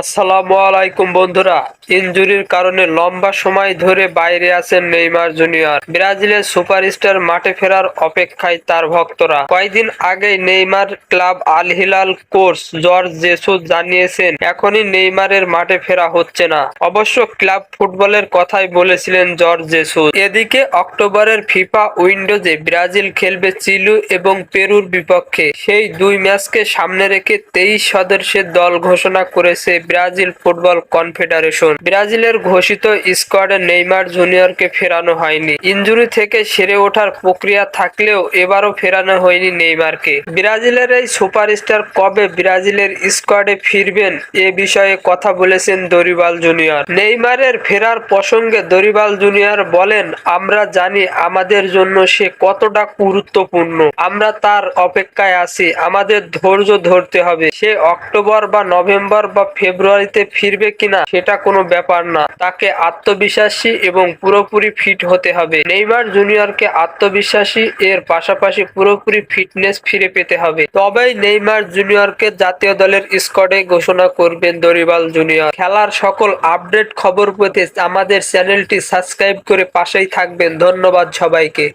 আসসালামু আলাইকুম বন্ধুরা। ইনজুরির কারণে লম্বা সময় ধরে বাইরে আছেন নেইমার জুনিয়র। ব্রাজিলের সুপারস্টার মাঠে ফেরার অপেক্ষায় তার ভক্তরা। কয়েকদিন আগেই Neymar club Al Hilal coach Jorge Jesus জানিয়েছেন, এখনই নেইমারের মাঠে ফেরা হচ্ছে না। অবশ্য ক্লাব ফুটবলের কথাই বলেছিলেন জর্জ জেসুস। এদিকে অক্টোবরের ফিফা উইন্ডোজে ব্রাজিল খেলবে চিলু এবং পেরুর বিপক্ষে। সেই দুই ম্যাচকে সামনে রেখে তেইশ সদস্যের দল ঘোষণা করেছে ব্রাজিল ফুটবল কনফেডারেশন। ব্রাজিলের ঘোষিত স্কোয়াডে নেইমার জুনিয়রকে ফেরানো হয়নি। ইনজুরি থেকে সেরে ওঠার প্রক্রিয়া থাকলেও এবারও ফেরানো হয়নি নেইমারকে। ব্রাজিলের এই সুপারস্টার কবে ব্রাজিলের স্কোয়াডে ফিরবেন এ বিষয়ে কথা বলেছেন দরিবাল জুনিয়র। নেইমারের ফেরার প্রসঙ্গে দরিবাল জুনিয়র বলেন, আমরা জানি আমাদের জন্য সে কতটা গুরুত্বপূর্ণ। আমরা তার অপেক্ষায় আছি। আমাদের ধৈর্য ধরতে হবে। সে অক্টোবর বা নভেম্বর বা ফেব্রুয়ারিতে ফিরবে কিনা সেটা কোনো ব্যাপার না। তাকে আত্মবিশ্বাসী এবং পুরোপুরি ফিট হতে হবে। নেইমার জুনিয়রকে আত্মবিশ্বাসী এর পাশাপাশি পুরোপুরি ফিটনেস ফিরে পেতে হবে। তবেই নেইমার জুনিয়রকে জাতীয় দলের স্কোয়াডে ঘোষণা করবেন দরিবাল জুনিয়র। খেলার সকল আপডেট খবর পেতে আমাদের চ্যানেলটি সাবস্ক্রাইব করে পাশেই থাকবেন। ধন্যবাদ সবাইকে।